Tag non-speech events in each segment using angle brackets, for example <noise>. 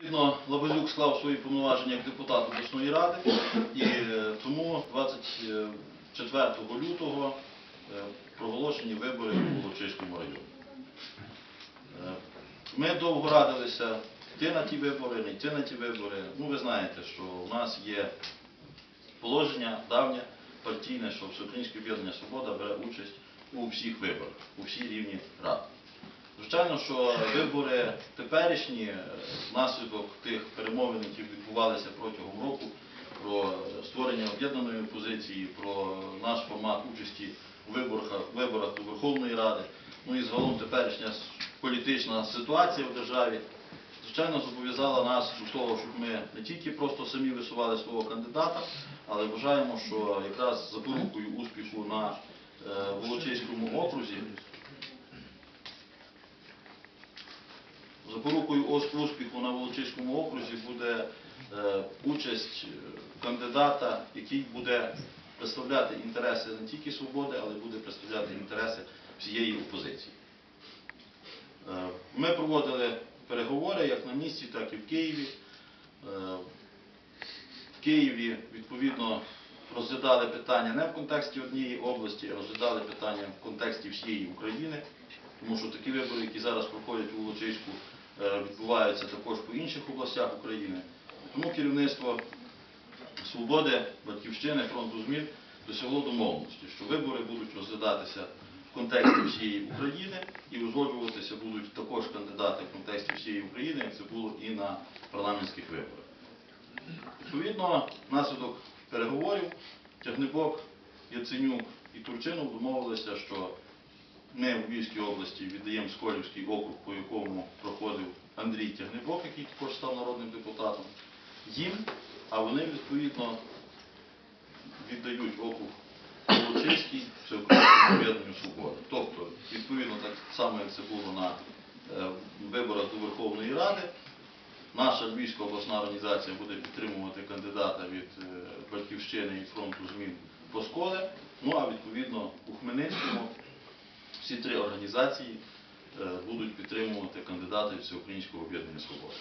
Відповідно, Лабазюк склав свої повноваження як депутат обласної ради, і е, тому 24 лютого е, проголошені вибори у Волочиському районі. Е, Ми довго радилися йти на ті вибори, не йти на ті вибори. Ну, ви знаєте, що у нас є положення давнє партійне, що Всеукраїнське об'єднання Свобода бере участь у всіх виборах, у всі рівні рад. Звичайно, що вибори теперішні, е, внаслідок тих перемовин, які відбувалися протягом року, про створення об'єднаної опозиції, про наш формат участі у виборах, виборах Верховної Ради, ну і загалом теперішня політична ситуація в державі, звичайно, зобов'язала нас до того, щоб ми не тільки просто самі висували свого кандидата, але вважаємо, що якраз запорукою успіху на е, Волочиському окрузі Запорукою успіху на Волочиському окрузі буде е, участь е, кандидата, який буде представляти інтереси не тільки свободи, але буде представляти інтереси всієї опозиції. Е, Ми проводили переговори як на місці, так і в Києві. В Києві відповідно розглядали питання не в контексті однієї області, а розглядали питання в контексті всієї України. Тому що такі вибори, які зараз проходять у Волочиську, відбуваються також по інших областях України. Тому керівництво Свободи, Батьківщини, фронту змін досягло домовленості, що вибори будуть розглядатися в контексті всієї України і узгоджуватися будуть також кандидати в контексті всієї України, як це було і на парламентських виборах. Відповідно, внаслідок переговорів Тягнебок, Яценюк і Турчинов домовилися, що ми в Львівській області віддаємо Сколівський округ, по якому проходив Андрій Тягнебок, який також став народним депутатом, їм, а вони відповідно віддають округ Волочиський Всеукраїнському об'єднанню свободи. Тобто, відповідно, так само, як це було на е, виборах до Верховної Ради, наша Львівська обласна організація буде підтримувати кандидата від е, Батьківщини і фронту змін Посколе. Ну а відповідно у Хмельницькому всі три організації е, будуть підтримувати кандидата Всеукраїнського об'єднання свободи.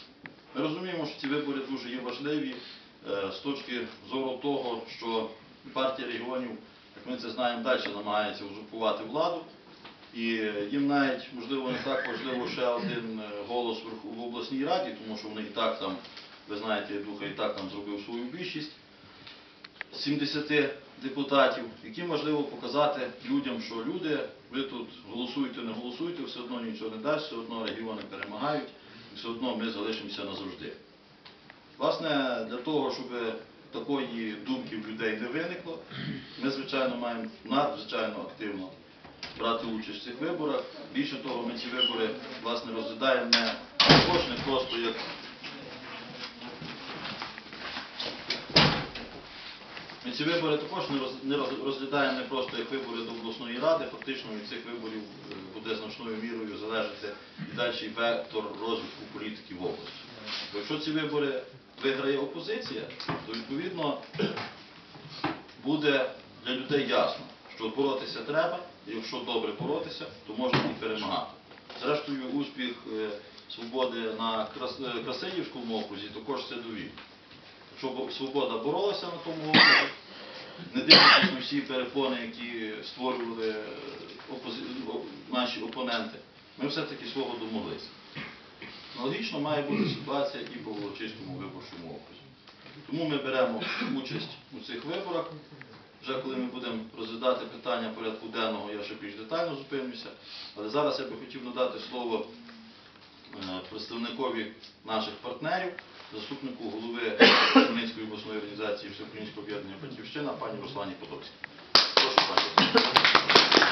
Ми розуміємо, що ці вибори дуже є важливі е, з точки зору того, що партія регіонів, як ми це знаємо, далі намагається узурпувати владу. І їм навіть, можливо, не так важливо ще один е, голос в обласній раді, тому що вони і так там, ви знаєте, Духа і так там зробив свою більшість. 70 депутатів, яким важливо показати людям, що люди, ви тут голосуєте, не голосуєте, все одно нічого не дасть, все одно регіони перемагають, і все одно ми залишимося назавжди. Власне, для того, щоб такої думки в людей не виникло, ми, звичайно, маємо надзвичайно активно брати участь в цих виборах. Більше того, ми ці вибори власне розглядаємо не також просто як ці вибори також не роз- не просто як вибори до обласної ради, фактично від цих виборів е, буде значною мірою залежати і далі вектор розвитку політики в області. Бо якщо ці вибори виграє опозиція, то відповідно <clears throat> буде для людей ясно, що боротися треба, і якщо добре боротися, то можна і перемагати. Зрештою, успіх е, свободи на е, Красилівському окрузі також це довів. Якщо бо- свобода боролася на тому окрузі, не дивлячись на всі перепони, які створювали опози- наші опоненти, ми все-таки свого домоглися. Аналогічно має бути ситуація і по Волочиському виборчому окрузі. Тому ми беремо участь у цих виборах. Вже коли ми будемо розглядати питання порядку денного, я ще більш детально зупинюся. Але зараз я би хотів надати слово е, представникові наших партнерів, заступнику голови Хмельницької обласної організації Всеукраїнського об'єднання Батьківщина, пані Руслані Подольській. Прошу, пані. Руслані.